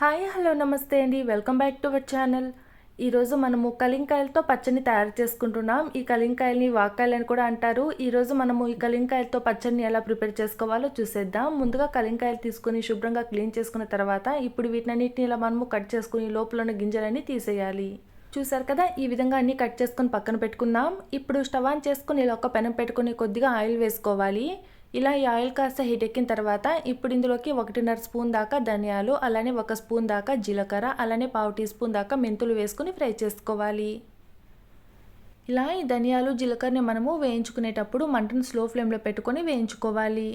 Hi hello నమస్తే అండి. Welcome back to our channel. ఈరోజు మనము కలింకాయలతో పచ్చడిని తయారు చేసుకుంటున్నాం. ఈ కలింకాయల్ని వాక్కాయలు అని కూడా అంటారు. ఈరోజు మనము ఈ కలింకాయలతో పచ్చడిని ఎలా ప్రిపేర్ చేసుకోవాలో చూసేద్దాం. ముందుగా కలింకాయలు తీసుకుని శుభ్రంగా క్లీన్ చేసుకున్న తర్వాత ఇప్పుడు వీటినన్నిటిని ఇలా మనము కట్ చేసుకుని లోపల ఉన్న గింజలన్నీ తీసేయాలి. చూసారు కదా ఈ విధంగా అన్ని కట్ చేసుకొని పక్కన పెట్టుకుందాం ఇప్పుడు స్టవ్ ఆన్ చేసుకుని ఇలా ఒక పెనం పెట్టుకుని కొద్దిగా ఆయిల్ వేసుకోవాలి. ఇలా ఈ ఆయిల్ కాస్త హీట్ ఎక్కిన తర్వాత ఇప్పుడు ఇందులోకి ఒకటిన్నర స్పూన్ దాకా ధనియాలు అలానే ఒక స్పూన్ దాకా జీలకర్ర అలానే పావు టీ స్పూన్ దాకా మెంతులు వేసుకుని ఫ్రై చేసుకోవాలి. ఇలా ఈ ధనియాలు జీలకర్రని మనము వేయించుకునేటప్పుడు మంటను స్లో ఫ్లేమ్లో పెట్టుకొని వేయించుకోవాలి.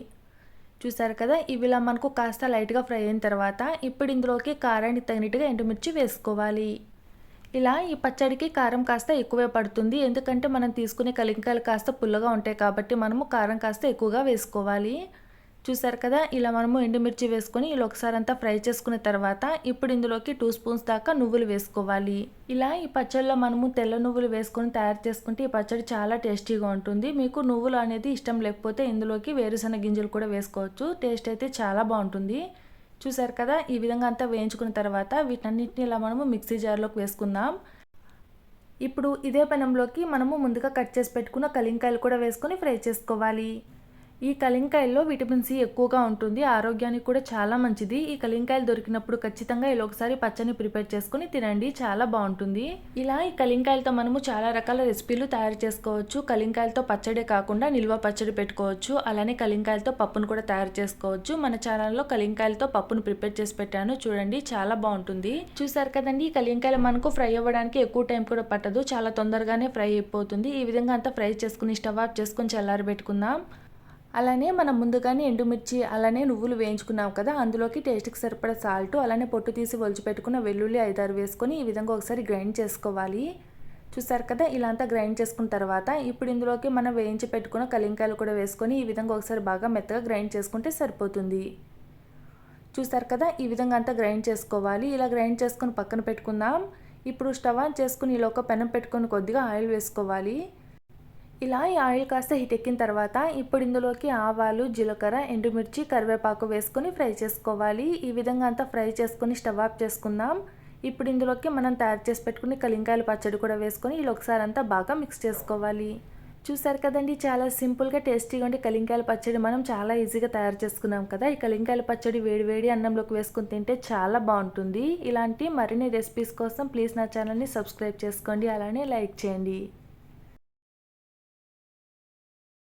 చూసారు కదా ఇవి ఇలా మనకు కాస్త లైట్గా ఫ్రై అయిన తర్వాత ఇప్పుడు ఇందులోకి కారానికి తగినట్టుగా ఎండుమిర్చి వేసుకోవాలి. ఇలా ఈ పచ్చడికి కారం కాస్త ఎక్కువే పడుతుంది. ఎందుకంటే మనం తీసుకునే కలింకాయలు కాస్త పుల్లగా ఉంటాయి కాబట్టి మనము కారం కాస్త ఎక్కువగా వేసుకోవాలి. చూసారు కదా? ఇలా మనము ఎండుమిర్చి వేసుకొని ఇలా ఒకసారి అంతా ఫ్రై చేసుకున్న తర్వాత ఇప్పుడు ఇందులోకి టూ స్పూన్స్ దాకా నువ్వులు వేసుకోవాలి. ఇలా ఈ పచ్చడిలో మనము తెల్ల నువ్వులు వేసుకొని తయారు చేసుకుంటే ఈ పచ్చడి చాలా టేస్టీగా ఉంటుంది. మీకు నువ్వులు అనేది ఇష్టం లేకపోతే ఇందులోకి వేరుశనగ గింజలు కూడా వేసుకోవచ్చు. టేస్ట్ అయితే చాలా బాగుంటుంది. చూసారు కదా? ఈ విధంగా అంతా వేయించుకున్న తర్వాత వీటన్నిటిని ఇలా మనము మిక్సీ జార్లోకి వేసుకుందాం. ఇప్పుడు ఇదే పెనంలోకి మనము ముందుగా కట్ చేసి పెట్టుకున్న కలింకాయలు కూడా వేసుకొని ఫ్రై చేసుకోవాలి. ఈ కలింకాయల్లో విటమిన్ సి ఎక్కువగా ఉంటుంది. ఆరోగ్యానికి కూడా చాలా మంచిది. ఈ కలింకాయలు దొరికినప్పుడు ఖచ్చితంగా ఇలా ఒకసారి పచ్చని ప్రిపేర్ చేసుకుని తినండి. చాలా బాగుంటుంది. ఇలా ఈ కలింకాయలతో మనము చాలా రకాల రెసిపీలు తయారు చేసుకోవచ్చు. కలింకాయలతో పచ్చడే కాకుండా నిల్వ పచ్చడి పెట్టుకోవచ్చు. అలానే కలింకాయలతో పప్పును కూడా తయారు చేసుకోవచ్చు. మన ఛానల్లో కలింకాయలతో పప్పును ప్రిపేర్ చేసి పెట్టాను. చూడండి చాలా బాగుంటుంది. చూసారు కదండి ఈ కలింకాయలు మనకు ఫ్రై అవ్వడానికి ఎక్కువ టైం కూడా పట్టదు. చాలా తొందరగానే ఫ్రై అయిపోతుంది. ఈ విధంగా అంతా ఫ్రై చేసుకుని స్టవ్ ఆఫ్ చేసుకుని చల్లారి పెట్టుకుందాం అలానే మనం ముందుగానే ఎండుమిర్చి అలానే నువ్వులు వేయించుకున్నాం కదా అందులోకి టేస్ట్కి సరిపడా సాల్ట్ అలానే పొట్టు తీసి ఒలిచిపెట్టుకున్న వెల్లుల్లి ఐదారు వేసుకొని ఈ విధంగా ఒకసారి గ్రైండ్ చేసుకోవాలి. చూసారు కదా ఇలా అంతా గ్రైండ్ చేసుకున్న తర్వాత ఇప్పుడు ఇందులోకి మనం వేయించి పెట్టుకున్న కలింకాయలు కూడా వేసుకొని ఈ విధంగా ఒకసారి బాగా మెత్తగా గ్రైండ్ చేసుకుంటే సరిపోతుంది. చూసారు కదా ఈ విధంగా అంతా గ్రైండ్ చేసుకోవాలి. ఇలా గ్రైండ్ చేసుకొని పక్కన పెట్టుకుందాం. ఇప్పుడు స్టవ్ ఆన్ చేసుకుని ఇలా ఒక పెనం పెట్టుకొని కొద్దిగా ఆయిల్ వేసుకోవాలి. ఇలా ఈ ఆయిల్ కాస్త హిట్ ఎక్కిన తర్వాత ఇప్పుడు ఇందులోకి ఆవాలు జీలకర్ర ఎండుమిర్చి కరివేపాకు వేసుకొని ఫ్రై చేసుకోవాలి. ఈ విధంగా అంతా ఫ్రై చేసుకొని స్టవ్ ఆఫ్ చేసుకుందాం. ఇప్పుడు ఇందులోకి మనం తయారు చేసి పెట్టుకుని కలింకాయల పచ్చడి కూడా వేసుకొని ఇలా ఒకసారి అంతా బాగా మిక్స్ చేసుకోవాలి. చూసారు కదండి చాలా సింపుల్గా టేస్టీగా ఉండే కలింకాయల పచ్చడి మనం చాలా ఈజీగా తయారు చేసుకున్నాం కదా. ఈ కలింకాయల పచ్చడి వేడి వేడి అన్నంలోకి వేసుకుని తింటే చాలా బాగుంటుంది. ఇలాంటి మరిన్ని రెసిపీస్ కోసం ప్లీజ్ నా ఛానల్ని సబ్స్క్రైబ్ చేసుకోండి. అలానే లైక్ చేయండి.